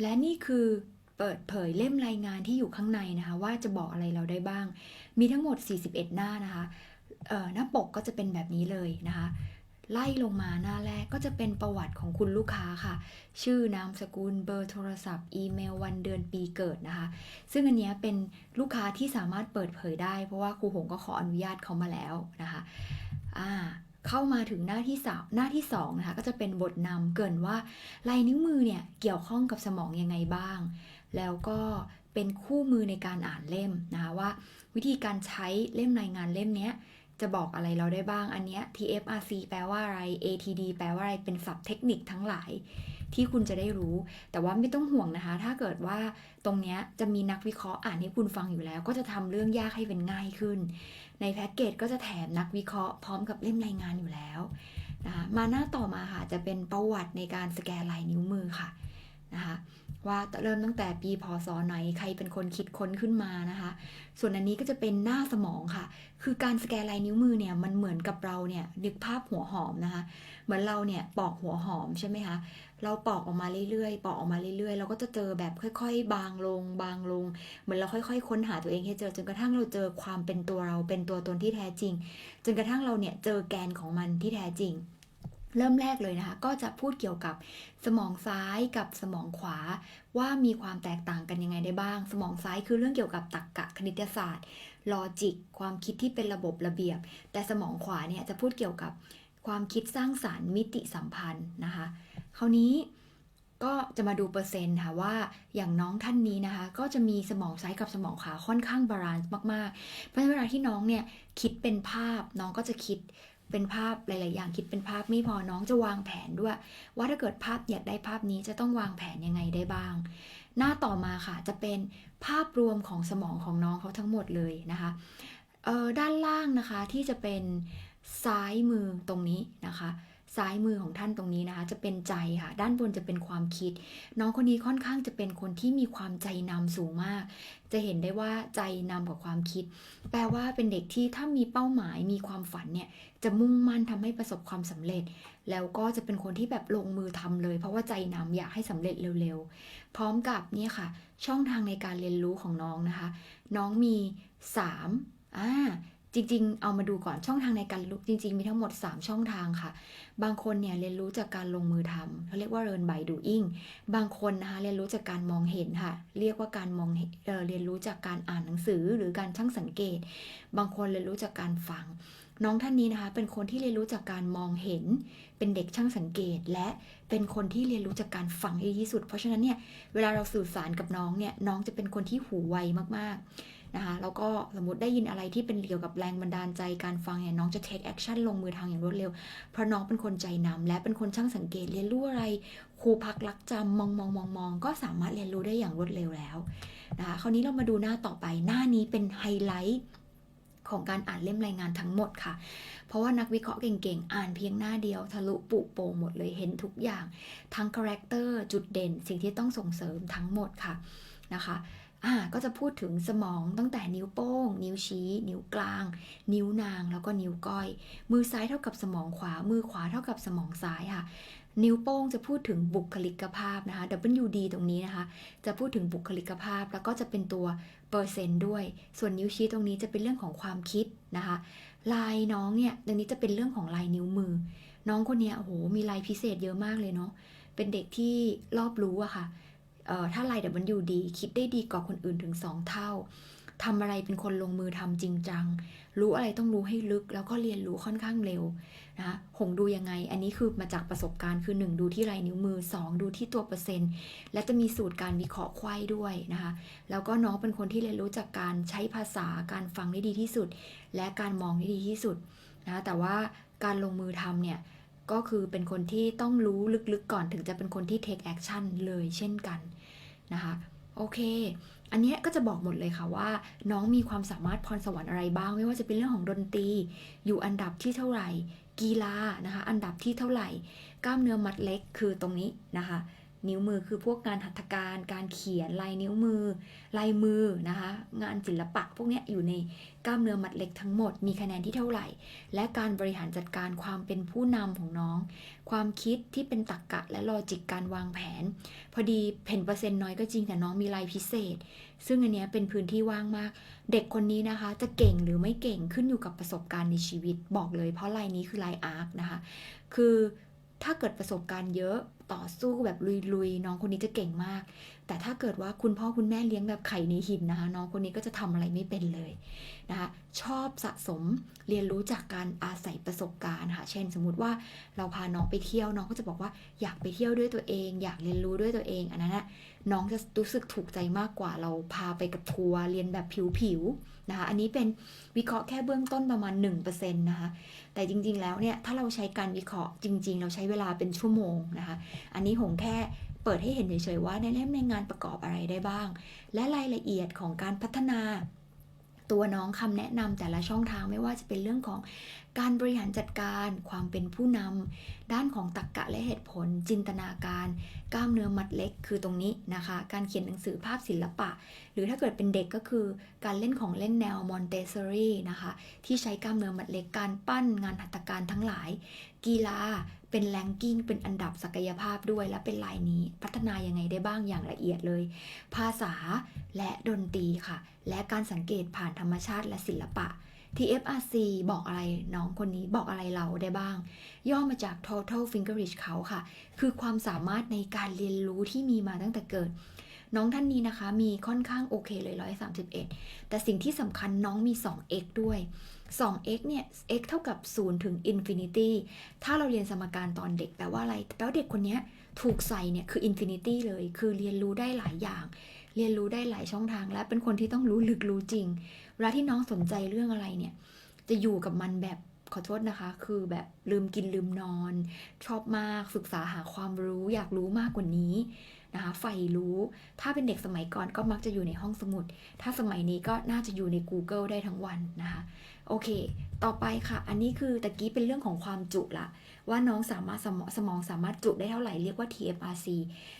และนี่คือเปิดเผยเล่มรายงานที่อยู่ข้างในนะคะ ว่าจะบอกอะไรเราได้บ้าง มีทั้งหมด 41 หน้านะคะหน้าปกก็จะเป็นแบบนี้เลยนะคะ ไล่ลงมาหน้าแรกก็จะเป็นประวัติของคุณลูกค้าค่ะ ชื่อนามสกุลเบอร์โทรศัพท์ อีเมลวันเดือนปีเกิดนะคะ ซึ่งอันนี้เป็นลูกค้าที่สามารถเปิดเผยได้ เพราะว่าครูหงก็ขออนุญาตเขามาแล้วนะคะอ่า เข้ามาถึงหน้าที่สาหน้าที่สองนะคะก็จะเป็นบทนำเกินว่าลายนิ้วมือเนี่ยเกี่ยวข้องกับสมองยังไงบ้าง แล้วก็เป็นคู่มือในการอ่านเล่มนะคะว่า วิธีการใช้เล่มรายงานเล่มเนี้ยจะบอกอะไรเราได้บ้างอันเนี้ย TFRC แปลว่าอะไร ATD แปลว่าอะไรเป็นศัพท์เทคนิคทั้งหลายที่คุณจะได้รู้ แต่ว่าไม่ต้องห่วงนะคะ ถ้าเกิดว่าตรงเนี้ยจะมีนักวิเคราะห์อ่านให้คุณฟังอยู่แล้ว ก็จะทำเรื่องยากให้เป็นง่ายขึ้น ในแพ็กเกจก็จะแถมนักวิเคราะห์พร้อมกับเล่มรายงานอยู่แล้วนะคะมาหน้าต่อมาค่ะจะเป็นประวัติในการสแกนลายนิ้วมือค่ะนะคะ ว่าเริ่มตั้งแต่ปีพศไหนใครเป็นคนคิดค้นขึ้นมานะคะ ส่วนอันนี้ก็จะเป็นหน้าสมองค่ะ คือการสแกนลายนิ้วมือเนี่ยมันเหมือนกับเราเนี่ยนึกภาพหัวหอมนะคะ เหมือนเราเนี่ยปอกหัวหอมใช่ไหมคะเราปอกออกมาเรื่อยๆ ปอกออกมาเรื่อยๆ เราก็จะเจอแบบค่อยๆ บางลง บางลง เหมือนเราค่อยๆ ค้นหาตัวเองให้เจอจนกระทั่งเราเจอความเป็นตัวเราเป็นตัวตนที่แท้จริง จนกระทั่งเราเนี่ยเจอแกนของมันที่แท้จริง เริ่มแรกเลยนะคะ ก็จะพูดเกี่ยวกับสมองซ้ายกับสมองขวา ว่ามีความแตกต่างกันยังไงได้บ้าง สมองซ้ายคือเรื่องเกี่ยวกับตรรกะคณิตศาสตร์ลอจิกความคิดที่เป็นระบบระเบียบ แต่สมองขวาเนี่ยจะพูดเกี่ยวกับความคิดสร้างสารรค์มิติสัมพันธ์นะคะ คราวนี้ก็จะมาดูเปอร์เซ็นต์ค่ะว่าอย่างน้องท่านนี้นะคะ ก็จะมีสมองซ้ายกับสมองขวาค่อนข้างบาลานซ์มากๆ เพราะฉะนั้นเวลาที่น้องเนี่ยคิดเป็นภาพน้องก็จะคิด เป็นภาพหลาย ๆ อย่างคิดเป็นภาพไม่พอน้องจะวางแผนด้วย ว่าถ้าเกิดภาพอยากได้ภาพนี้จะต้องวางแผนยังไงได้บ้าง หน้าต่อมาค่ะจะเป็นภาพรวมของสมองของน้องเขาทั้งหมดเลยนะคะด้านล่างนะคะที่จะเป็นซ้ายมือตรงนี้นะคะ ซ้ายมือของท่านตรงนี้นะคะ จะเป็นใจค่ะ ด้านบนจะเป็นความคิด น้องคนนี้ค่อนข้างจะเป็นคนที่มีความใจนำสูงมาก จะเห็นได้ว่าใจนำกับความคิด แปลว่าเป็นเด็กที่ถ้ามีเป้าหมายมีความฝันเนี่ยจะมุ่งมั่นทำให้ประสบความสำเร็จ แล้วก็จะเป็นคนที่แบบลงมือทำเลย เพราะว่าใจนำอยากให้สำเร็จเร็วๆ พร้อมกับเนี่ยค่ะ ช่องทางในการเรียนรู้ของน้องนะคะ น้องมี 3อ่า จริง ๆ เอามาดูก่อนช่องทางในการรู้จริง ๆ มีทั้งหมด 3 ช่องทางค่ะ บางคนเนี่ยเรียนรู้จากการลงมือทำเขาเรียกว่า learn by doing บางคนนะคะเรียนรู้จากการมองเห็นค่ะ เรียกว่าการมองเเรียนรู้จากการอ่านหนังสือหรือการช่างสังเกต บางคนเรียนรู้จากการฟัง น้องท่านนี้นะคะ เป็นคนที่เรียนรู้จากการมองเห็น เป็นเด็กช่างสังเกต และเป็นคนที่เรียนรู้จากการฟังให้ดีที่สุด เพราะฉะนั้นเนี่ยเวลาเราสื่อสารกับน้องเนี่ยน้องจะเป็นคนที่หูไวมากๆ นะคะแล้วก็สมมติได้ยินอะไรที่เป็นเกี่ยวกับแรงบันดาลใจการฟังเนี่ยน้องจะ take action ลงมือทางอย่างรวดเร็ว เพราะน้องเป็นคนใจนำและเป็นคนช่างสังเกตเรียนรู้อะไรครูพักรักจำมองมองมองมองก็สามารถเรียนรู้ได้อย่างรวดเร็วแล้วนะคะคราวนี้เรามาดูหน้าต่อไปหน้านี้เป็นไฮไลท์ของการอ่านเล่มรายงานทั้งหมดค่ะ เพราะว่านักวิเคราะห์เก่งๆ อ่านเพียงหน้าเดียว ทะลุปุโปงหมดเลยเห็นทุกอย่าง ทั้งคาแรคเตอร์จุดเด่น สิ่งที่ต้องส่งเสริมทั้งหมดค่ะนะคะ อ่าก็จะพูดถึงสมองตั้งแต่นิ้วโป้ง นิ้วชี้ นิ้วกลาง นิ้วนางแล้วก็นิ้วก้อย มือซ้ายเท่ากับสมองขวา มือขวาเท่ากับสมองซ้ายค่ะนิ้วโป้งจะพูดถึงบุคลิกภาพนะคะ WD ตรงนี้นะคะ จะพูดถึงบุคลิกภาพแล้วก็จะเป็นตัวเปอร์เซนต์ด้วย ส่วนนิ้วชี้ตรงนี้จะเป็นเรื่องของความคิดนะคะ ลายน้องเนี่ยตรงนี้จะเป็นเรื่องของลายนิ้วมือ น้องคนนี้โอ้โหมีลายพิเศษเยอะมากเลยเนาะ เป็นเด็กที่รอบรู้อะค่ะ เอ่อถ้าลาย WD คิดได้ดีกว่าคนอื่นถึง 2 เท่าทำอะไรเป็นคนลงมือทำจริงจัง รู้อะไรต้องรู้ให้ลึก แล้วก็เรียนรู้ค่อนข้างเร็วนะหงดูยังไง อันนี้คือมาจากประสบการณ์คือ 1 ดูที่ลายนิ้วมือ 2 ดูที่ตัวเปอร์เซ็นต์ และจะมีสูตรการวิเคราะห์ไขว้ด้วยนะคะ แล้วก็น้องเป็นคนที่เรียนรู้จากการใช้ภาษาการฟังได้ดีที่สุด และการมองได้ดีที่สุดนะะแต่ว่าการลงมือทำเนี่ย ก็คือเป็นคนที่ต้องรู้ลึกๆก่อนถึงจะเป็นคนที่ take action เลยเช่นกันนะคะ โอเค อันนี้ก็จะบอกหมดเลยค่ะว่า น้องมีความสามารถพรสวรรค์อะไรบ้าง ไม่ว่าจะเป็นเรื่องของดนตรี อยู่อันดับที่เท่าไหร่ กีฬานะคะ อันดับที่เท่าไหร่ กล้ามเนื้อมัดเล็กคือตรงนี้นะคะ นิ้วมือคือพวกงานหัตถการ การเขียนลายนิ้วมือ ลายมือนะคะ งานศิลปะพวกนี้อยู่ในกล้ามเนื้อมัดเล็กทั้งหมด มีคะแนนที่เท่าไหร่ และการบริหารจัดการความเป็นผู้นำของน้อง ความคิดที่เป็นตรรกะและลอจิกการวางแผน พอดีเห็นเปอร์เซ็นต์น้อยก็จริงแต่น้องมีลายพิเศษ ซึ่งอันนี้เป็นพื้นที่ว่างมาก เด็กคนนี้นะคะ จะเก่งหรือไม่เก่งขึ้นอยู่กับประสบการณ์ในชีวิตบอกเลย เพราะลายนี้คือลายอาร์คนะคะ คือถ้าเกิดประสบการณ์เยอะ ต่อสู้แบบลุยๆ น้องคนนี้จะเก่งมาก แต่ถ้าเกิดว่าคุณพ่อคุณแม่เลี้ยงแบบไข่ในหินนะคะ น้องคนนี้ก็จะทำอะไรไม่เป็นเลยนะคะ ชอบสะสมเรียนรู้จากการอาศัยประสบการณ์ค่ะ เช่น สมมุติว่าเราพาน้องไปเที่ยวน้องก็จะบอกว่าอยากไปเที่ยวด้วยตัวเอง อยากเรียนรู้ด้วยตัวเอง อันนั้นนะ น้องจะรู้สึกถูกใจมากกว่าเราพาไปกับทัวร์เรียนแบบผิวๆนะคะ อันนี้เป็นวิเคราะห์แค่เบื้องต้นประมาณ 1%นะคะ แต่จริงๆแล้วเนี่ยถ้าเราใช้การวิเคราะห์จริง ๆ เราใช้เวลาเป็นชั่วโมงนะคะ อันนี้หงแค่เปิดให้เห็นเฉยๆว่าในเล่มในงานประกอบอะไรได้บ้าง และรายละเอียดของการพัฒนา ตัวน้องคำแนะนำแต่ละช่องทางไม่ว่าจะเป็นเรื่องของการบริหารจัดการความเป็นผู้นำด้านของตรรกะและเหตุผล จินตนาการ กล้ามเนื้อมัดเล็กคือตรงนี้นะคะ การเขียนหนังสือภาพศิลปะ หรือถ้าเกิดเป็นเด็กก็คือการเล่นของเล่นแนวมอนเตสซอรี่นะคะ ที่ใช้กล้ามเนื้อมัดเล็กการปั้นงานหัตถการทั้งหลาย กีฬา เป็นแรงกิ้ง เป็นอันดับศักยภาพด้วย และเป็นลายนี้พัฒนายังไงได้บ้างอย่างละเอียดเลย ภาษาและดนตรีค่ะ และการสังเกตผ่านธรรมชาติและศิลปะ TFRC บอกอะไรน้องคนนี้บอกอะไรเราได้บ้าง ย่อมาจาก Total Fingerich เขาค่ะ คือความสามารถในการเรียนรู้ที่มีมาตั้งแต่เกิด น้องท่านนี้นะคะมีค่อนข้างโอเคเลย 131 แต่สิ่งที่สำคัญน้องมี 2x ด้วย 2x เนี่ย x เท่ากับ 0 ถึง infinity ถ้าเราเรียนสมการตอนเด็กแปลว่าอะไรแปลว่าเด็กคนนี้ถูกใส่เนี่ยคือ infinity เลย คือเรียนรู้ได้หลายอย่าง เรียนรู้ได้หลายช่องทาง และเป็นคนที่ต้องรู้ลึกรู้จริง เวลาที่น้องสนใจเรื่องอะไรเนี่ย จะอยู่กับมันแบบขอโทษนะคะ คือแบบลืมกินลืมนอน ชอบมากศึกษาหาความรู้อยากรู้มากกว่านี้นะคะใฝ่รู้ ถ้าเป็นเด็กสมัยก่อนก็มักจะอยู่ในห้องสมุด ถ้าสมัยนี้ก็น่าจะอยู่ใน Google ได้ทั้งวันนะคะ โอเค ต่อไปค่ะ อันนี้คือตะกี้เป็นเรื่องของความจุละว่าน้องสามารถสมองสมองสามารถจุได้เท่าไหร่เรียกว่า TFRC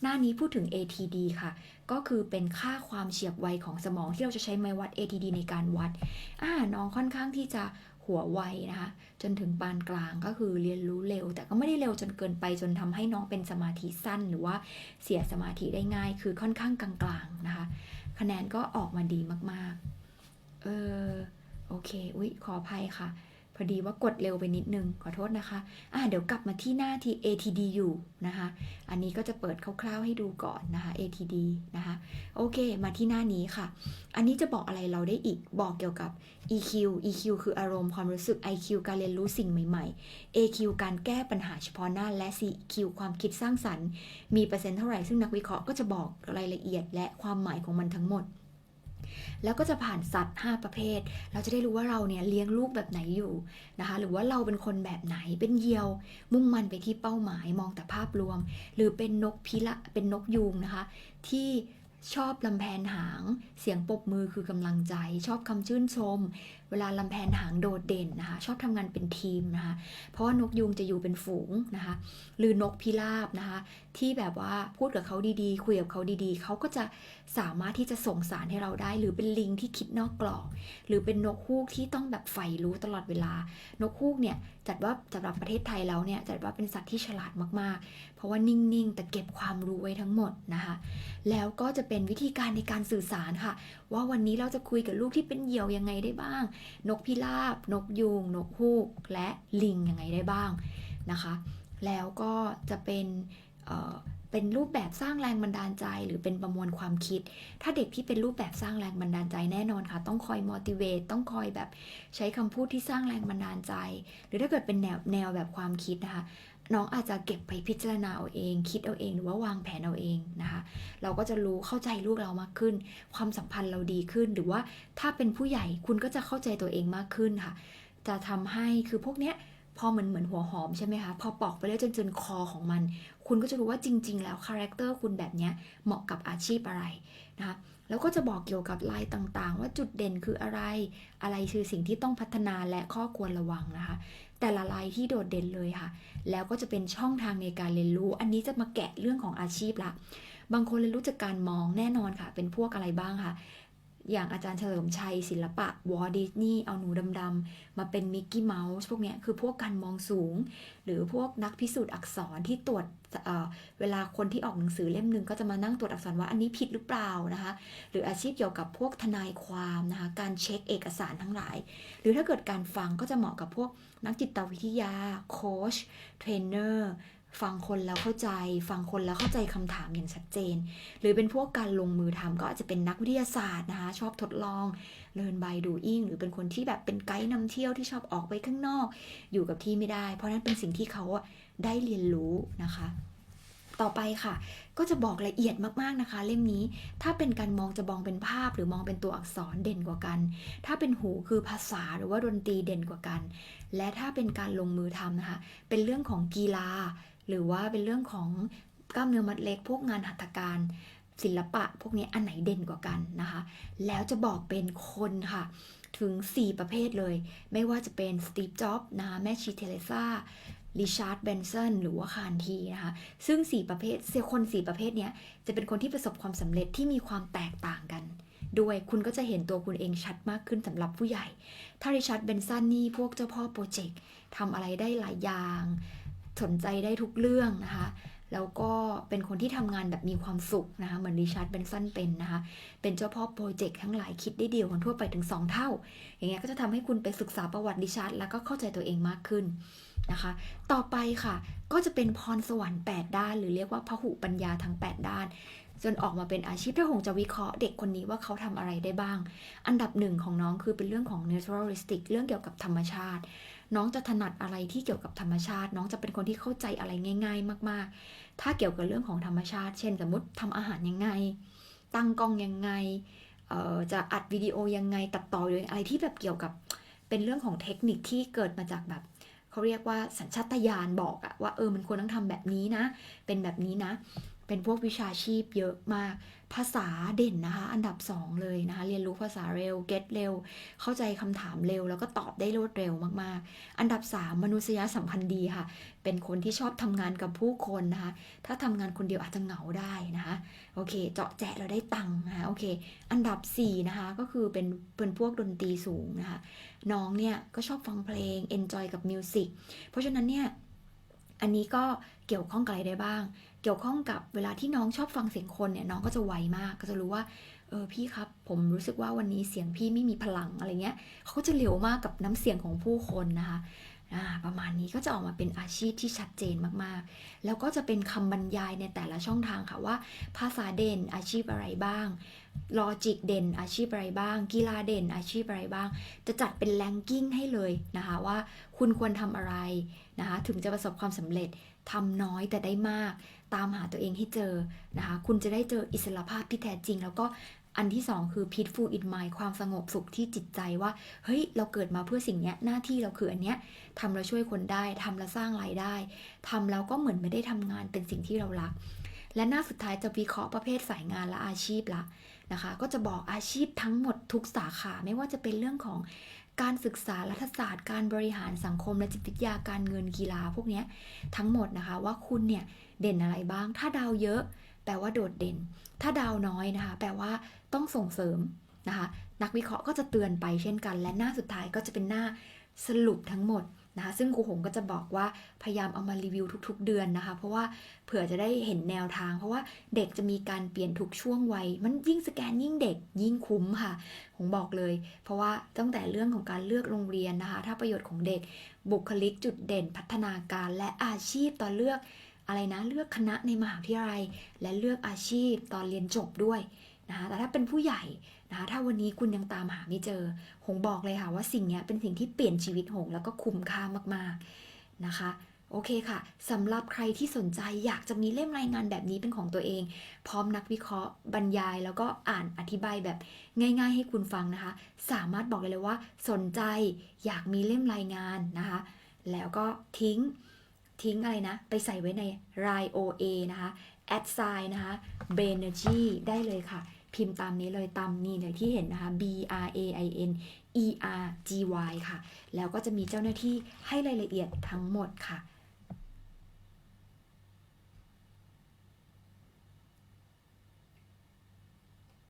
หน้านี้พูดถึง ATD ค่ะ ก็คือเป็นค่าความเฉียบไวของสมองที่เราจะใช้ไม้วัด ATD ในการวัด อ่า น้องค่อนข้างที่จะหัวไวนะคะ จนถึงปานกลางก็คือเรียนรู้เร็ว แต่ก็ไม่ได้เร็วจนเกินไปจนทำให้น้องเป็นสมาธิสั้น หรือว่าเสียสมาธิได้ง่าย คือค่อนข้างกลางๆนะคะ คะแนนก็ออกมาดีมากๆ เออ โอเค อุ๊ย ขออภัยค่ะ พอดีว่ากดเร็วไปนิดนึง ขอโทษนะคะ อ่าเดี๋ยวกลับมาที่หน้าที่ ATD อยู่นะคะ อันนี้ก็จะเปิดคร่าวๆให้ดูก่อนนะคะ ATD นะคะ โอเค มาที่หน้านี้ค่ะ อันนี้จะบอกอะไรเราได้อีก บอกเกี่ยวกับ EQ EQ คืออารมณ์ความรู้สึก IQ การเรียนรู้สิ่งใหม่ ๆ AQ การแก้ปัญหาเฉพาะหน้า และ CQ ความคิดสร้างสรรค์ มีเปอร์เซ็นต์เท่าไหร่ ซึ่งนักวิเคราะห์ก็จะบอกรายละเอียดและความหมายของมันทั้งหมด แล้วก็จะผ่านสัตว์ 5 ประเภท เราจะได้รู้ว่าเราเนี่ยเลี้ยงลูกแบบไหนอยู่นะคะ หรือว่าเราเป็นคนแบบไหน เป็นเหยี่ยว มุ่งมันไปที่เป้าหมาย มองแต่ภาพรวม หรือเป็นนกพิละ เป็นนกยูงนะคะ ที่ ชอบลำแพนหาง เสียงปบมือคือกำลังใจ ชอบคำชื่นชม เวลาลำแพนหางโดดเด่นนะคะ ชอบทำงานเป็นทีมนะคะ เพราะว่านกยูงจะอยู่เป็นฝูงนะคะ หรือนกพิราบนะคะ ที่แบบว่าพูดกับเขาดีๆ คุยกับเขาดีๆ เขาก็จะสามารถที่จะส่งสารให้เราได้ หรือเป็นลิงที่คิดนอกกรอบ หรือเป็นนกฮูกที่ต้องแบบใฝ่รู้ตลอดเวลา นกฮูกเนี่ยจัดว่าสำหรับประเทศไทยแล้วเนี่ยจัดว่าเป็นสัตว์ที่ฉลาดมากๆ เพราะว่านิ่งๆ แต่เก็บความรู้ไว้ทั้งหมดนะคะ แล้วก็จะเป็นวิธีการในการสื่อสารค่ะ ว่าวันนี้เราจะคุยกับลูกที่เป็นเหยี่ยวยังไงได้บ้าง นกพิราบ นกยูงนกฮูก และลิงยังไงได้บ้างนะคะ แล้วก็จะเป็นเเป็นรูปแบบสร้างแรงบันดาลใจ หรือเป็นประมวลความคิด ถ้าเด็กที่เป็นรูปแบบสร้างแรงบันดาลใจแน่นอนค่ะ ต้องคอย motivate ต้องคอยแบบใช้คำพูดที่สร้างแรงบันดาลใจ หรือถ้าเกิดเป็นแนวแนวแบบความคิดนะคะ น้องอาจจะเก็บไปพิจารณาเอาเอง คิดเอาเองหรือว่าวางแผนเอาเองนะคะเราก็จะรู้เข้าใจลูกเรามากขึ้น ความสัมพันธ์เราดีขึ้น หรือว่าถ้าเป็นผู้ใหญ่คุณก็จะเข้าใจตัวเองมากขึ้นค่ะ จะทำให้คือพวกเนี้ยพอเหมือนเหมือนหัวหอมใช่ไหมคะพอปอกไปแล้วจนจนคอของมัน คุณก็จะรู้ว่าจริง ๆ แล้วคาแรคเตอร์คุณแบบเนี้ยเหมาะกับอาชีพอะไรนะคะแล้วก็จะบอกเกี่ยวกับลายต่างๆ ว่าจุดเด่นคืออะไร อะไรคือสิ่งที่ต้องพัฒนาและข้อควรระวังนะคะ แต่ละลายที่โดดเด่นเลยค่ะ แล้วก็จะเป็นช่องทางในการเรียนรู้ อันนี้จะมาแกะเรื่องของอาชีพละ บางคนเรียนรู้จากการมองแน่นอนค่ะ เป็นพวกอะไรบ้างค่ะ อย่างอาจารย์เฉลิมชัยศิลปะวอลดิสนีย์เอาหนูดำๆมาเป็นมิกกี้เมาส์พวกนี้คือพวกการมองสูง หรือพวกนักพิสูจน์อักษรที่ตรวจเเวลาคนที่ออกหนังสือเล่มหนึ่งก็จะมานั่งตรวจอักษรว่าอันนี้ผิดหรือเปล่านะคะหรืออาชีพเกี่ยวกับพวกทนายความนะคะการเช็คเอกสารทั้งหลาย หรือถ้าเกิดการฟังก็จะเหมาะกับพวกนักจิตวิทยาโค้ชเทรนเนอร์ ฟังคนแล้วเข้าใจ ฟังคนแล้วเข้าใจคำถามอย่างชัดเจน หรือเป็นพวกการลงมือทำก็อาจจะเป็นนักวิทยาศาสตร์นะคะ ชอบทดลอง learn by doing หรือเป็นคนที่แบบเป็นไกด์นำเที่ยวที่ชอบออกไปข้างนอก อยู่กับที่ไม่ได้ เพราะนั้นเป็นสิ่งที่เขาได้เรียนรู้นะคะ ต่อไปค่ะ ก็จะบอกละเอียดมากๆนะคะ เล่มนี้ถ้าเป็นการมองจะมองเป็นภาพ หรือมองเป็นตัวอักษรเด่นกว่ากัน ถ้าเป็นหูคือภาษาหรือว่าดนตรีเด่นกว่ากัน และถ้าเป็นการลงมือทำนะคะ เป็นเรื่องของกีฬา หรือว่าเป็นเรื่องของกล้ามเนื้อมัดเล็ก พวกงานหัตถการศิลปะ พวกนี้อันไหนเด่นกว่ากันนะคะ แล้วจะบอกเป็นคนค่ะ ถึง 4 ประเภทเลย ไม่ว่าจะเป็นสตีฟจ็อบส์นะคะแม่ชีเทเลซ่าริชาร์ดเบนสันหรือว่าคานทีนะคะ ซึ่ง 4 ประเภทเซลคน4ประเภทเนี้ยจะเป็นคนที่ประสบความสำเร็จที่มีความแตกต่างกัน ด้วยคุณก็จะเห็นตัวคุณเองชัดมากขึ้นสำหรับผู้ใหญ่ ถ้าริชาร์ดเบนสันนี่พวกเจ้าพ่อโปรเจกต์ทำอะไรได้หลายอย่าง สนใจได้ทุกเรื่องนะคะแล้วก็เป็นคนที่ทำงานแบบมีความสุขนะคะเหมือนริชาร์ดเบนสันเป็นนะคะเป็นเจ้าพ่อโปรเจกต์ทั้งหลายคิดได้เดียวกันทั่วไปถึง 2 เท่า อย่างเงี้ยก็จะทำให้คุณไปศึกษาประวัติริชาร์ดแล้วก็เข้าใจตัวเองมากขึ้นนะคะ ต่อไปค่ะก็จะเป็นพรสวรรค์ 8 ด้าน หรือเรียกว่าพหุปัญญาทั้ง 8 ด้าน จนออกมาเป็นอาชีพถ้าหงจะวิเคราะห์เด็กคนนี้ว่าเขาทำอะไรได้บ้าง อันดับหนึ่งของน้องคือเป็นเรื่องของ naturalistic เรื่องเกี่ยวกับธรรมชาติ น้องจะถนัดอะไรที่เกี่ยวกับธรรมชาติ น้องจะเป็นคนที่เข้าใจอะไรง่าย ๆ มาก ๆ ถ้าเกี่ยวกับเรื่องของธรรมชาติ เช่น สมมติทำอาหารยังไง ตั้งกล้องยังไงเอ่อจะอัดวิดีโอยังไงตัดต่อหรืออะไรที่แบบเกี่ยวกับเป็นเรื่องของเทคนิคที่เกิดมาจากแบบเขาเรียกว่าสัญชาตญาณบอกอะว่าเออมันควรต้องทำแบบนี้นะ เป็นแบบนี้นะ เป็นพวกวิชาชีพเยอะมาก ภาษาเด่นนะคะ อันดับ 2 เลยนะคะ เรียนรู้ภาษาเร็ว เก็ตเร็ว เข้าใจคำถามเร็ว แล้วก็ตอบได้รวดเร็วมากๆ อันดับ 3 มนุษยสัมพันธ์ดีค่ะ เป็นคนที่ชอบทำงานกับผู้คนนะคะ ถ้าทำงานคนเดียวอาจจะเหงาได้นะคะ โอเค เจาะแจะเราได้ตังค์นะคะ โอเค อันดับ 4 นะคะ ก็คือเป็นเป็นพวกดนตรีสูงนะคะ น้องเนี่ยก็ชอบฟังเพลง enjoy กับมิวสิกเพราะฉะนั้นเนี่ย อันนี้ก็เกี่ยวข้องกับอะไรได้บ้าง เกี่ยวข้องกับเวลาที่น้องชอบฟังเสียงคนเนี่ยน้องก็จะไวมากก็จะรู้ว่าเออพี่ครับ ผมรู้สึกว่าวันนี้เสียงพี่ไม่มีพลังอะไรเงี้ยเขาก็จะเร็วมากกับน้ำเสียงของผู้คนนะคะ ประมาณนี้ก็จะออกมาเป็นอาชีพที่ชัดเจนมากๆ แล้วก็จะเป็นคำบรรยายในแต่ละช่องทางค่ะว่า ภาษาเด่นอาชีพอะไรบ้างลอจิกเด่นอาชีพอะไรบ้าง กีฬาเด่นอาชีพอะไรบ้าง จะจัดเป็นแรงกิ้งให้เลยนะคะว่าคุณควรทำอะไรนะคะถึงจะประสบความสำเร็จทำน้อยแต่ได้มาก ตามหาตัวเองให้เจอนะคะคุณจะได้เจออิสรภาพที่แท้จริง แล้วก็ อันที่สองคือ peaceful in mind ความสงบสุขที่จิตใจว่า เฮ้ย เราเกิดมาเพื่อสิ่งนี้หน้าที่เราคืออันเนี้ยทำแล้วช่วยคนได้ทำแล้วสร้างรายได้ทำแล้วก็เหมือนไม่ได้ทำงานเป็นสิ่งที่เรารัก และหน้าสุดท้ายจะวิเคราะห์ประเภทสายงานและอาชีพละนะคะ ก็จะบอกอาชีพทั้งหมดทุกสาขาไม่ว่าจะเป็นเรื่องของการศึกษารัฐศาสตร์ การบริหารสังคมและจิตวิทยาการเงินกีฬาพวกเนี้ยทั้งหมดนะคะ ว่าคุณเนี่ยเด่นอะไรบ้าง ถ้าดาวเยอะ แปลว่าโดดเด่น ถ้าดาวน้อยนะคะ แปลว่าต้องส่งเสริมนะคะ นักวิเคราะห์ก็จะเตือนไปเช่นกัน และหน้าสุดท้ายก็จะเป็นหน้าสรุปทั้งหมดนะคะซึ่งครูหงก็จะบอกว่าพยายามเอามารีวิวทุก ๆ เดือนนะคะ เพราะว่าเผื่อจะได้เห็นแนวทาง เพราะว่าเด็กจะมีการเปลี่ยนทุกช่วงวัย มันยิ่งสแกนยิ่งเด็กยิ่งคุ้มค่ะผมบอกเลย เพราะว่าตั้งแต่เรื่องของการเลือกโรงเรียนนะคะ ถ้าประโยชน์ของเด็กบุคลิกจุดเด่น พัฒนาการและอาชีพตอนเลือก อะไรนะเลือกคณะในมหาวิทยาลัย และเลือกอาชีพตอนเรียนจบด้วยนะคะแต่ถ้าเป็นผู้ใหญ่นะคะถ้าวันนี้คุณยังตามหาไม่เจอ หงบอกเลยค่ะว่าสิ่งนี้เป็นสิ่งที่เปลี่ยนชีวิตหงแล้วก็คุ้มค่ามากๆนะคะโอเคค่ะสำหรับใครที่สนใจอยากจะมีเล่มรายงานแบบนี้เป็นของตัวเอง พร้อมนักวิเคราะห์ บรรยาย แล้วก็อ่านอธิบายแบบง่าย ๆ ให้คุณฟังนะคะ สามารถบอกเลยเลยว่าสนใจอยากมีเล่มรายงานนะคะ แล้วก็ทิ้ง ทิ้งอะไรนะ ไปใส่ไว้ใน r i OA นะคะแอดไซน์นะคะ b e n e r g y ได้เลยค่ะ พิมพ์ตามนี้เลยตามนี้เลยที่เห็นนะคะ B R A I N E R G Y ค่ะ แล้วก็จะมีเจ้าหน้าที่ให้รายละเอียดทั้งหมดค่ะ